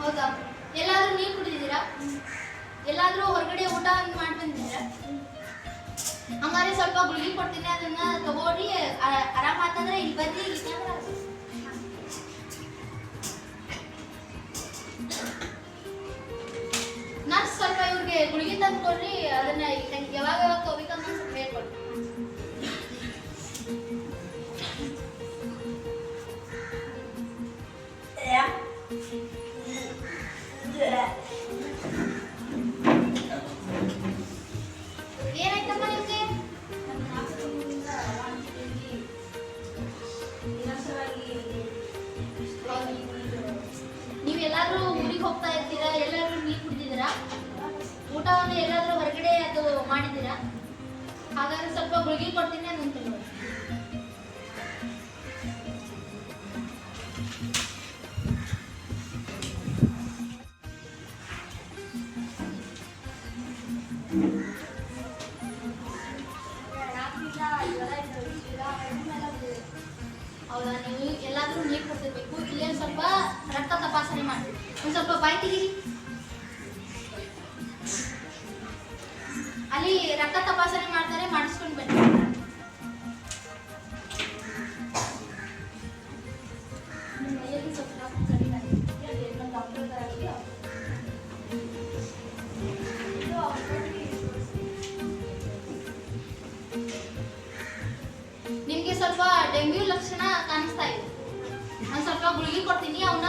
ಹೌದಾ? ಎಲ್ಲಾದ್ರೂ ನೀರು ಕುಡಿದಿದ್ದೀರಾ? ಎಲ್ಲಾದರೂ ಹೊರಗಡೆ ಊಟ ಮಾಡ್ತಿದೀರಾ ಅಮ್ಮಾರೆ ಸ್ವಲ್ಪ ಗುಳಿಗೆ ಕೊಡ್ತೀನಿ, ಅದನ್ನ ತಗೋರಿ ಆರಾಮ ಆತಂದ್ರೆ ಇಲ್ಲಿ ಬನ್ನಿ ಇವ್ರಿಗೆ ಗುಳಿಗೆ ತಂದು ಕೊಡ್ರಿ ಅದನ್ನ ಯಾವಾಗ ಯಾವಾಗ ಎಲ್ಲಾದ್ರೂ ಹೊರಗಡೆ ಅದು ಮಾಡಿದ್ದೀರಾ? ಹಾಗಾದ್ರೆ ಸ್ವಲ್ಪ ಗುಳಿಗೆ ಕೊಡ್ತೀನಿ ಅಂತ ಹೌದಾ ನೀವು? ಎಲ್ಲಾದ್ರೂ ನೀರು ಕೊಡ್ತಿರ್ಬೇಕು. ಇಲ್ಲೇ ಸ್ವಲ್ಪ ರಕ್ತ ತಪಾಸಣೆ ಮಾಡಿ ಒಂದು ಸ್ವಲ್ಪ ಬಾಯಿ ಅಲ್ಲಿ ರಕ್ತ ತಪಾಸಣೆ ಮಾಡ್ತಾರೆ, ಮಾಡಿಸ್ಕೊಂಡು ಬನ್ನಿ. ನಿಮ್ಗೆ ಸ್ವಲ್ಪ ಡೆಂಗ್ಯೂ ಲಕ್ಷಣ ಕಾಣಿಸ್ತಾ ಇದೆ ನಾನು ಸ್ವಲ್ಪ ಗುಳಿಗೆ ಕೊಡ್ತೀನಿ ಅವನ್ನ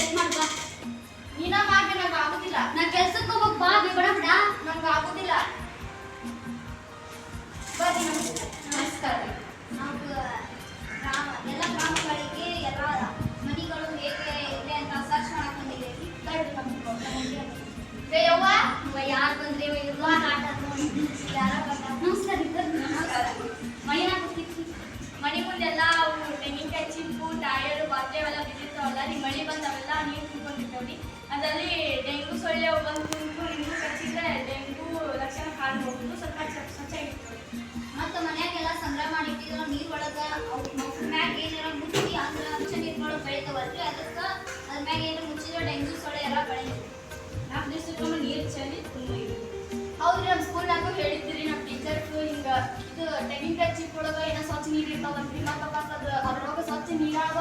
ಆಗುದಿಲ್ಲ ನಾ ಕೆಲ್ಸಕ್ಕೆ ಹೋಗಕ್ ಬಾ, ಬಿ, ಬಡ ಬಡ. ನಂಗೆ ಆಗುದಿಲ್ಲ. ಬರ್ರಿ ನಮಸ್ಕಾರ. ನಾವು ಗ್ರಾಮ. ಎಲ್ಲ ಗ್ರಾಮಗಳಿಗೆ ಎಲ್ಲ ಮನೆಗಳು ಹೇಗೆ ಇದೆ ಅಂತ ಸರ್ಚ್ ಮಾಡಕ್ ಬಂದಿದ್ದೀವಿ ನಮ್ಗೆ ಯವ್ವ ಯಾರು ಬಂದ್ರೆ? ಇವ ಇಲ್ವಾ ಆಟ ಯಾರ ನಮಸ್ಕಾರ ನಮಸ್ಕಾರ. ಮಣಿನ ಮನೆ ಮುಂದೆಲ್ಲ ಅವು ತೆಂಗಿನಕಾಯಿ ಚಿಪ್ಪು ಟಯರು ಪಾತ್ರೆ ಅವೆಲ್ಲ ಬಿದ್ದಿರ್ತಾವಲ್ಲ ರೀ ಮಳೆ ಬಂದವೆಲ್ಲ ನೀರು ತುಂಬಿಕೊಂಡಿರ್ತಾವ್ರಿ. ಅದರಲ್ಲಿ ಡೆಂಗು ಸೊಳ್ಳೆ ಬಂದು ತುಂಬಿಕೊಂಡು ಇನ್ನೂ ಕಚ್ಚಿದ್ರೆ ಡೆಂಗು ಲಕ್ಷಣ ಕಾಣಬಹುದು ಸ್ವಲ್ಪ ಸ್ವಚ್ಛ- ಇಟ್ಕೊಳ್ಳಿ. ಮತ್ತು ಮನ್ಯಾಗೆಲ್ಲ ಸಂಗ್ರಹ ಮಾಡಿ ಇಟ್ಟಿದ್ರ ನೀರು ಒಳಗ ಮ್ಯಾಗ ಏನಾರ ಮುಚ್ಚಿ ಅಂದ್ರ ಅಂಶ ನೀರುಗಳು ಬೆಳಿತಾವಲ್ರಿ ಅದಕ್ಕೆ ಅದ್ರ ಮ್ಯಾಗ ಏನಾರ ಮುಚ್ಚಿದ್ರೆ ಡೆಂಗ್ಯೂ ಸೊಳ್ಳೆ ಎಲ್ಲ ಬೆಳೆಯುತ್ತೆ ನಾಲ್ಕು ದಿವಸಕ್ಕೊಮ್ಮೆ ನೀರು ಚೆಲ್ಲಿ ತುಂಬ ಇದೆ ನಮ್ಮ ಸ್ಕೂಲ್ನಾಗೂ ಹೇಳಿದ್ರಿ ನಮ್ಮ ಟೀಚರ್ಸ್ ಹಿಂಗೆ ಇದು ಟೆಕ್ನಿಕಲ್ ಚಿಪ್ ಒಳಗ ಏನೋ ಸ್ವಚ್ಛ ನೀರು ಇರ್ತಾವಲ್ರಿ ಮತ್ತೆ ಅದು ಅದ್ರೊಳಗ ಸ್ವಚ್ಛ ನೀರಾಗ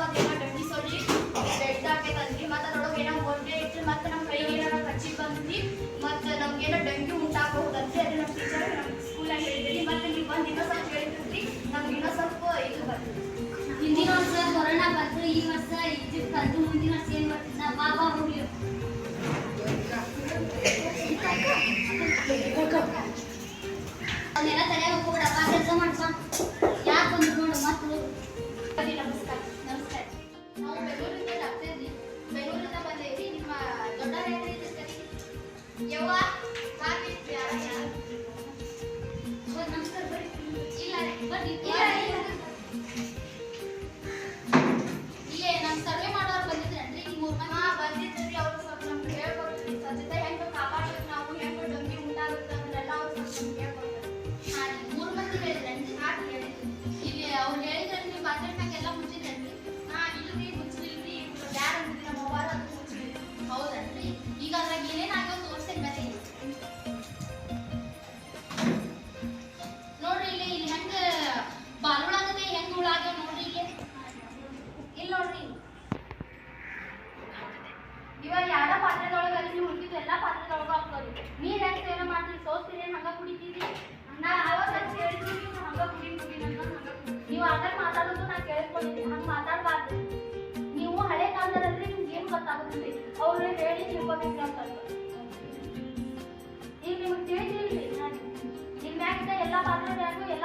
ಅದಾಗ ಮಾತಾಡೋದು ನಾ ಕೇಳಿಸ್ಕೊಂಡಿದ್ದೀನಿ ಹಂಗ ಮಾತಾಡಬಾರ್ದು. ನೀವು ಹಳೆ ಕಾಲದಲ್ಲಿ ನಿಮ್ಗೆ ಏನು ಗೊತ್ತಾಗುದಿಲ್ಲ ಅವ್ರು ಹೇಳಿ ತಿಳ್ಕೊಬೇಕು ಅಂತ ಈಗ ನಿಮ್ಗೆ ತಿಳಿದಿಲ್ರಿ ನಿಮ್ಮ ಮ್ಯಾಗಿದ್ದ ಎಲ್ಲ ಪಾತ್ರೆದಾಗೂ ಎಲ್ಲ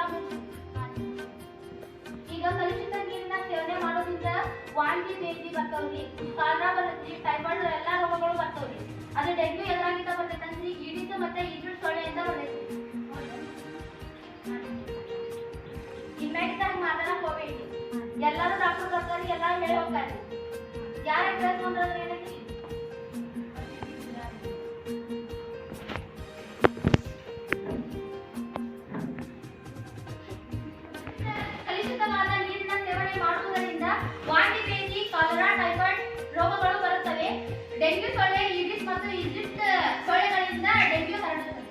ಈಗ ಕಲುಷಿತ ನೀರನ್ನ ಸೇವನೆ ಮಾಡೋದ್ರಿಂದ ವಾಂತಿ, ಬೇದಿ ಬರ್ತಾವ್ರಿ. ಕಾರ್ನಾ ಬರ್ತೈತಿ ಟೈಫಾಯ್ಡ್ ಎಲ್ಲಾ ರೋಗಗಳು ಬರ್ತಾವ್ರಿ. ಅದು ಡೆಂಗ್ಯೂ ಎಲ್ಲಾಗಿಂದ ಬರ್ತೈತಂದ್ರಿ ಬಂದ್ರೆ ಏನೈತಿ ಕಲುಷಿತವಾದ ನೀರಿನ ಸೇವನೆ ಮಾಡುವುದರಿಂದ ವಾಂತಿ ಬೇದಿ ಕಾಲರಾ, ಟೈಫಾಯ್ಡ್ ರೋಗಗಳು ಬರುತ್ತವೆ. ಡೆಂಗ್ಯೂ ಸೊಳ್ಳೆ ಈಡಿಸ್ ಮತ್ತು ಈಜಿಪ್ಟ್ ಸೊಳ್ಳೆಗಳಿಂದ ಡೆಂಗ್ಯೂ ಹರಡುತ್ತದೆ.